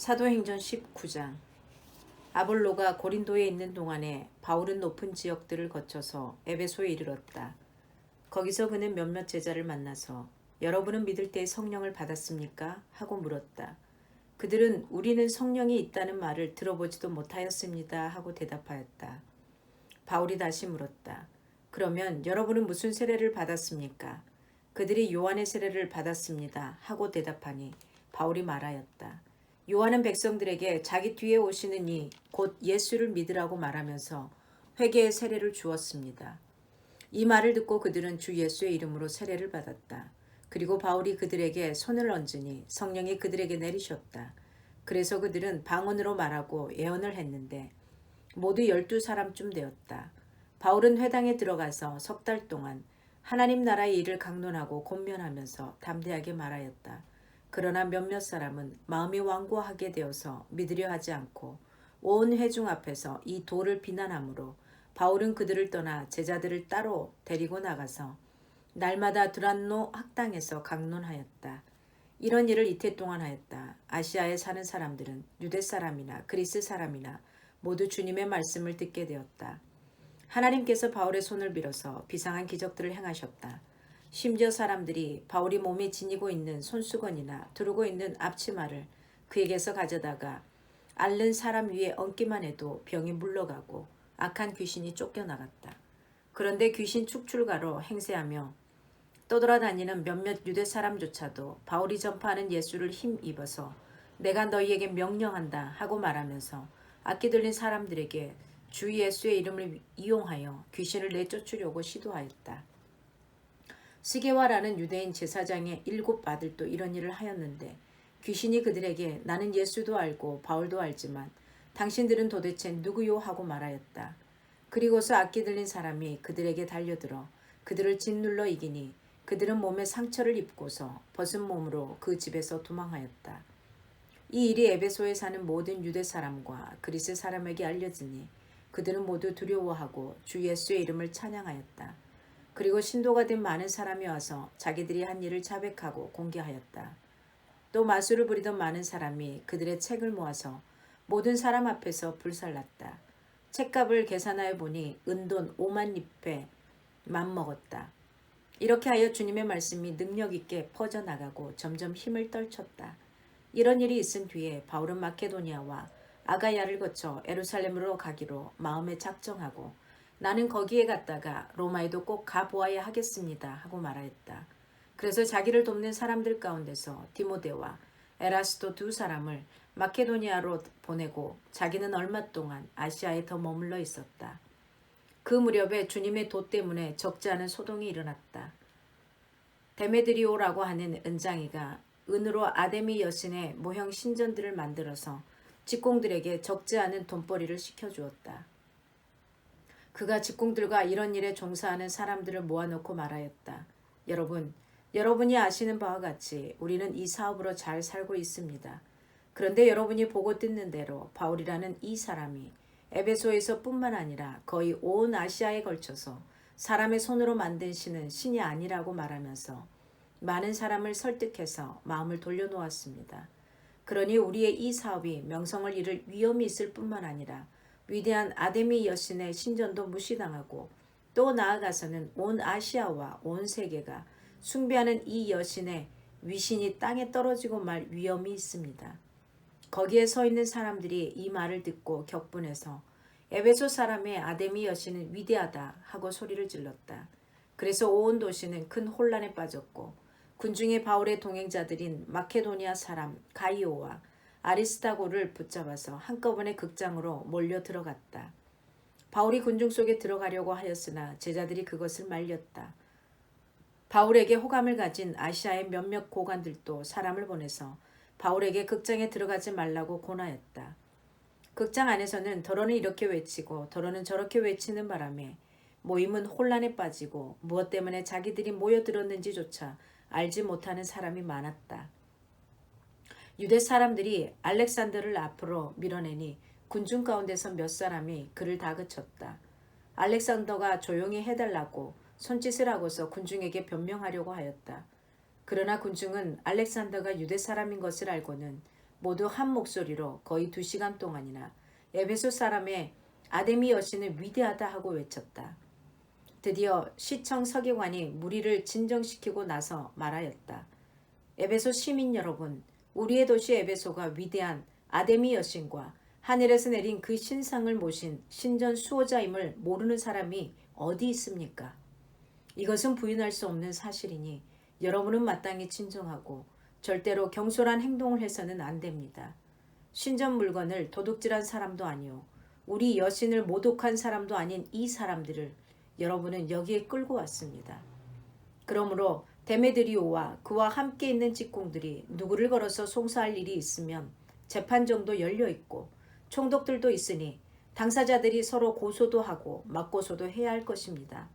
사도행전 19장 아볼로가 고린도에 있는 동안에 바울은 높은 지역들을 거쳐서 에베소에 이르렀다. 거기서 그는 몇몇 제자를 만나서 여러분은 믿을 때 성령을 받았습니까? 하고 물었다. 그들은 우리는 성령이 있다는 말을 들어보지도 못하였습니다. 하고 대답하였다. 바울이 다시 물었다. 그러면 여러분은 무슨 세례를 받았습니까? 그들이 요한의 세례를 받았습니다. 하고 대답하니 바울이 말하였다. 요한은 백성들에게 자기 뒤에 오시는 이 곧 예수를 믿으라고 말하면서 회개의 세례를 주었습니다. 이 말을 듣고 그들은 주 예수의 이름으로 세례를 받았다. 그리고 바울이 그들에게 손을 얹으니 성령이 그들에게 내리셨다. 그래서 그들은 방언으로 말하고 예언을 했는데 모두 열두 사람쯤 되었다. 바울은 회당에 들어가서 석 달 동안 하나님 나라의 일을 강론하고 권면하면서 담대하게 말하였다. 그러나 몇몇 사람은 마음이 완고하게 되어서 믿으려 하지 않고 온 회중 앞에서 이 돌을 비난하므로 바울은 그들을 떠나 제자들을 따로 데리고 나가서 날마다 드란노 학당에서 강론하였다. 이런 일을 이태 동안 하였다. 아시아에 사는 사람들은 유대 사람이나 그리스 사람이나 모두 주님의 말씀을 듣게 되었다. 하나님께서 바울의 손을 빌어서 비상한 기적들을 행하셨다. 심지어 사람들이 바울이 몸에 지니고 있는 손수건이나 두르고 있는 앞치마를 그에게서 가져다가 앓는 사람 위에 얹기만 해도 병이 물러가고 악한 귀신이 쫓겨나갔다. 그런데 귀신 축출가로 행세하며 떠돌아다니는 몇몇 유대 사람조차도 바울이 전파하는 예수를 힘입어서 내가 너희에게 명령한다 하고 말하면서 악기 들린 사람들에게 주 예수의 이름을 이용하여 귀신을 내쫓으려고 시도하였다. 스게와라는 유대인 제사장의 일곱 아들도 이런 일을 하였는데 귀신이 그들에게 나는 예수도 알고 바울도 알지만 당신들은 도대체 누구요 하고 말하였다. 그리고서 악기 들린 사람이 그들에게 달려들어 그들을 짓눌러 이기니 그들은 몸에 상처를 입고서 벗은 몸으로 그 집에서 도망하였다. 이 일이 에베소에 사는 모든 유대 사람과 그리스 사람에게 알려지니 그들은 모두 두려워하고 주 예수의 이름을 찬양하였다. 그리고 신도가 된 많은 사람이 와서 자기들이 한 일을 자백하고 공개하였다. 또 마술을 부리던 많은 사람이 그들의 책을 모아서 모든 사람 앞에서 불살랐다. 책값을 계산하여 보니 은돈 5만 립에 맘먹었다. 이렇게 하여 주님의 말씀이 능력 있게 퍼져나가고 점점 힘을 떨쳤다. 이런 일이 있은 뒤에 바울은 마케도니아와 아가야를 거쳐 에루살렘으로 가기로 마음에 작정하고 나는 거기에 갔다가 로마에도 꼭 가보아야 하겠습니다 하고 말하였다. 그래서 자기를 돕는 사람들 가운데서 디모데와 에라스도 두 사람을 마케도니아로 보내고 자기는 얼마 동안 아시아에 더 머물러 있었다. 그 무렵에 주님의 도 때문에 적지 않은 소동이 일어났다. 데메드리오라고 하는 은장이가 은으로 아데미 여신의 모형 신전들을 만들어서 직공들에게 적지 않은 돈벌이를 시켜주었다. 그가 직공들과 이런 일에 종사하는 사람들을 모아놓고 말하였다. 여러분, 여러분이 아시는 바와 같이 우리는 이 사업으로 잘 살고 있습니다. 그런데 여러분이 보고 듣는 대로 바울이라는 이 사람이 에베소에서 뿐만 아니라 거의 온 아시아에 걸쳐서 사람의 손으로 만든 신은 신이 아니라고 말하면서 많은 사람을 설득해서 마음을 돌려놓았습니다. 그러니 우리의 이 사업이 명성을 잃을 위험이 있을 뿐만 아니라 위대한 아데미 여신의 신전도 무시당하고 또 나아가서는 온 아시아와 온 세계가 숭배하는 이 여신의 위신이 땅에 떨어지고 말 위험이 있습니다. 거기에 서 있는 사람들이 이 말을 듣고 격분해서 에베소 사람의 아데미 여신은 위대하다 하고 소리를 질렀다. 그래서 온 도시는 큰 혼란에 빠졌고 군중의 바울의 동행자들인 마케도니아 사람 가이오와 아리스타고를 붙잡아서 한꺼번에 극장으로 몰려 들어갔다. 바울이 군중 속에 들어가려고 하였으나 제자들이 그것을 말렸다. 바울에게 호감을 가진 아시아의 몇몇 고관들도 사람을 보내서 바울에게 극장에 들어가지 말라고 권하였다. 극장 안에서는 더러는 이렇게 외치고 더러는 저렇게 외치는 바람에 모임은 혼란에 빠지고 무엇 때문에 자기들이 모여들었는지조차 알지 못하는 사람이 많았다. 유대 사람들이 알렉산더를 앞으로 밀어내니 군중 가운데서 몇 사람이 그를 다그쳤다. 알렉산더가 조용히 해달라고 손짓을 하고서 군중에게 변명하려고 하였다. 그러나 군중은 알렉산더가 유대 사람인 것을 알고는 모두 한 목소리로 거의 두 시간 동안이나 에베소 사람의 아데미 여신을 위대하다 하고 외쳤다. 드디어 시청 서기관이 무리를 진정시키고 나서 말하였다. 에베소 시민 여러분, 우리의 도시 에베소가 위대한 아데미 여신과 하늘에서 내린 그 신상을 모신 신전 수호자임을 모르는 사람이 어디 있습니까? 이것은 부인할 수 없는 사실이니 여러분은 마땅히 진정하고 절대로 경솔한 행동을 해서는 안 됩니다. 신전 물건을 도둑질한 사람도 아니요. 우리 여신을 모독한 사람도 아닌 이 사람들을 여러분은 여기에 끌고 왔습니다. 그러므로 데메드리오와 그와 함께 있는 직공들이 누구를 걸어서 송사할 일이 있으면 재판정도 열려 있고 총독들도 있으니 당사자들이 서로 고소도 하고 맞고소도 해야 할 것입니다.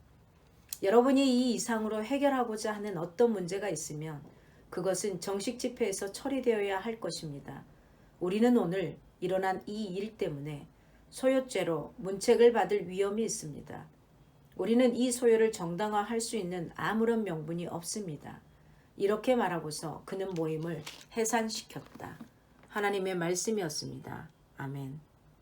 여러분이 이 이상으로 해결하고자 하는 어떤 문제가 있으면 그것은 정식 집회에서 처리되어야 할 것입니다. 우리는 오늘 일어난 이 일 때문에 소요죄로 문책을 받을 위험이 있습니다. 우리는 이 소요를 정당화할 수 있는 아무런 명분이 없습니다. 이렇게 말하고서 그는 모임을 해산시켰다. 하나님의 말씀이었습니다. 아멘.